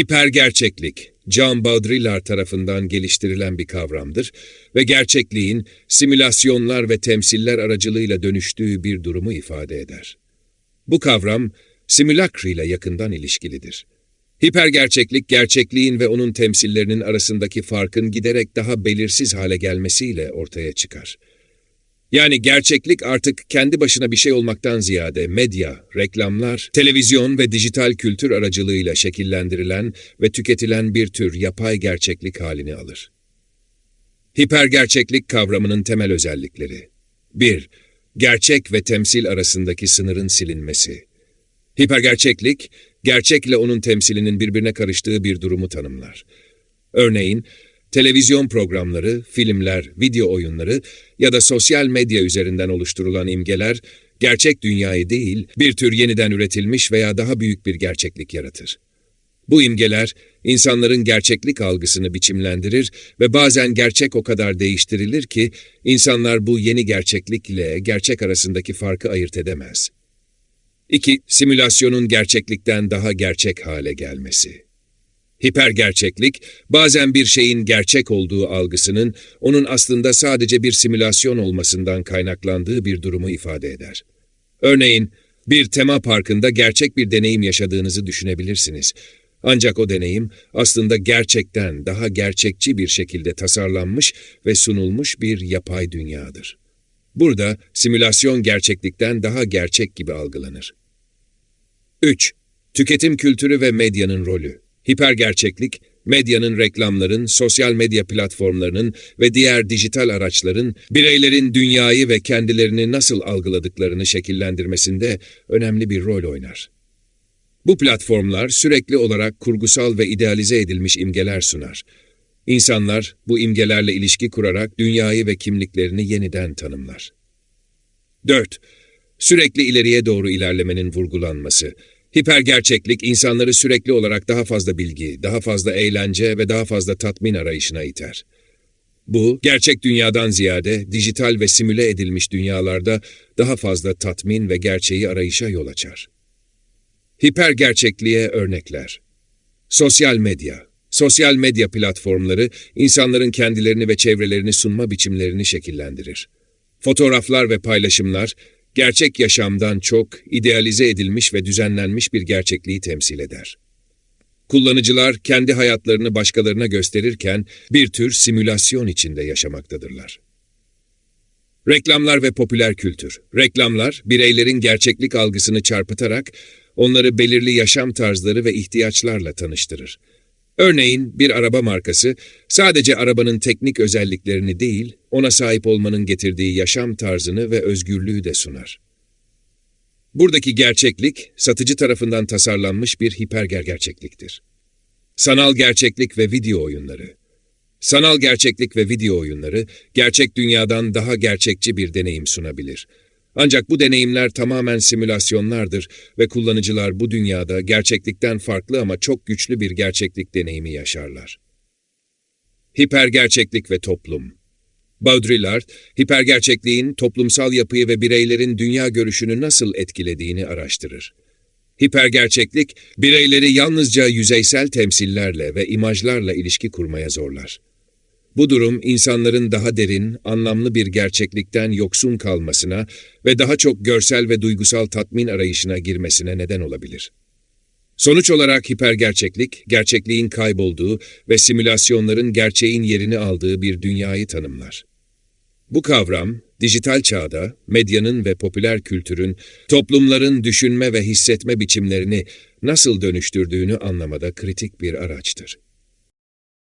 Hipergerçeklik, John Baudrillard tarafından geliştirilen bir kavramdır ve gerçekliğin simülasyonlar ve temsiller aracılığıyla dönüştüğü bir durumu ifade eder. Bu kavram, simülakr ile yakından ilişkilidir. Hipergerçeklik, gerçekliğin ve onun temsillerinin arasındaki farkın giderek daha belirsiz hale gelmesiyle ortaya çıkar. Yani gerçeklik artık kendi başına bir şey olmaktan ziyade medya, reklamlar, televizyon ve dijital kültür aracılığıyla şekillendirilen ve tüketilen bir tür yapay gerçeklik halini alır. Hipergerçeklik kavramının temel özellikleri 1. Gerçek ve temsil arasındaki sınırın silinmesi. Hipergerçeklik, gerçekle onun temsilinin birbirine karıştığı bir durumu tanımlar. Örneğin, televizyon programları, filmler, video oyunları ya da sosyal medya üzerinden oluşturulan imgeler, gerçek dünyayı değil, bir tür yeniden üretilmiş veya daha büyük bir gerçeklik yaratır. Bu imgeler, insanların gerçeklik algısını biçimlendirir ve bazen gerçek o kadar değiştirilir ki, insanlar bu yeni gerçeklik ile gerçek arasındaki farkı ayırt edemez. 2. Simülasyonun gerçeklikten daha gerçek hale gelmesi. Hipergerçeklik, bazen bir şeyin gerçek olduğu algısının, onun aslında sadece bir simülasyon olmasından kaynaklandığı bir durumu ifade eder. Örneğin, bir tema parkında gerçek bir deneyim yaşadığınızı düşünebilirsiniz. Ancak o deneyim aslında gerçekten daha gerçekçi bir şekilde tasarlanmış ve sunulmuş bir yapay dünyadır. Burada simülasyon gerçeklikten daha gerçek gibi algılanır. 3. Tüketim kültürü ve medyanın rolü. Hipergerçeklik, medyanın, reklamların, sosyal medya platformlarının ve diğer dijital araçların bireylerin dünyayı ve kendilerini nasıl algıladıklarını şekillendirmesinde önemli bir rol oynar. Bu platformlar sürekli olarak kurgusal ve idealize edilmiş imgeler sunar. İnsanlar bu imgelerle ilişki kurarak dünyayı ve kimliklerini yeniden tanımlar. 4. Sürekli ileriye doğru ilerlemenin vurgulanması. Hipergerçeklik insanları sürekli olarak daha fazla bilgi, daha fazla eğlence ve daha fazla tatmin arayışına iter. Bu, gerçek dünyadan ziyade dijital ve simüle edilmiş dünyalarda daha fazla tatmin ve gerçeği arayışa yol açar. Hipergerçekliğe örnekler. Sosyal medya. Sosyal medya platformları insanların kendilerini ve çevrelerini sunma biçimlerini şekillendirir. Fotoğraflar ve paylaşımlar gerçek yaşamdan çok idealize edilmiş ve düzenlenmiş bir gerçekliği temsil eder. Kullanıcılar kendi hayatlarını başkalarına gösterirken bir tür simülasyon içinde yaşamaktadırlar. Reklamlar ve popüler kültür. Reklamlar, bireylerin gerçeklik algısını çarpıtarak onları belirli yaşam tarzları ve ihtiyaçlarla tanıştırır. Örneğin bir araba markası sadece arabanın teknik özelliklerini değil, ona sahip olmanın getirdiği yaşam tarzını ve özgürlüğü de sunar. Buradaki gerçeklik, satıcı tarafından tasarlanmış bir hiperger gerçekliktir. Sanal gerçeklik ve video oyunları. Sanal gerçeklik ve video oyunları, gerçek dünyadan daha gerçekçi bir deneyim sunabilir. Ancak bu deneyimler tamamen simülasyonlardır ve kullanıcılar bu dünyada gerçeklikten farklı ama çok güçlü bir gerçeklik deneyimi yaşarlar. Hipergerçeklik ve toplum Baudrillard, hipergerçekliğin toplumsal yapıyı ve bireylerin dünya görüşünü nasıl etkilediğini araştırır. Hipergerçeklik, bireyleri yalnızca yüzeysel temsillerle ve imajlarla ilişki kurmaya zorlar. Bu durum insanların daha derin, anlamlı bir gerçeklikten yoksun kalmasına ve daha çok görsel ve duygusal tatmin arayışına girmesine neden olabilir. Sonuç olarak hipergerçeklik, gerçekliğin kaybolduğu ve simülasyonların gerçeğin yerini aldığı bir dünyayı tanımlar. Bu kavram, dijital çağda medyanın ve popüler kültürün toplumların düşünme ve hissetme biçimlerini nasıl dönüştürdüğünü anlamada kritik bir araçtır.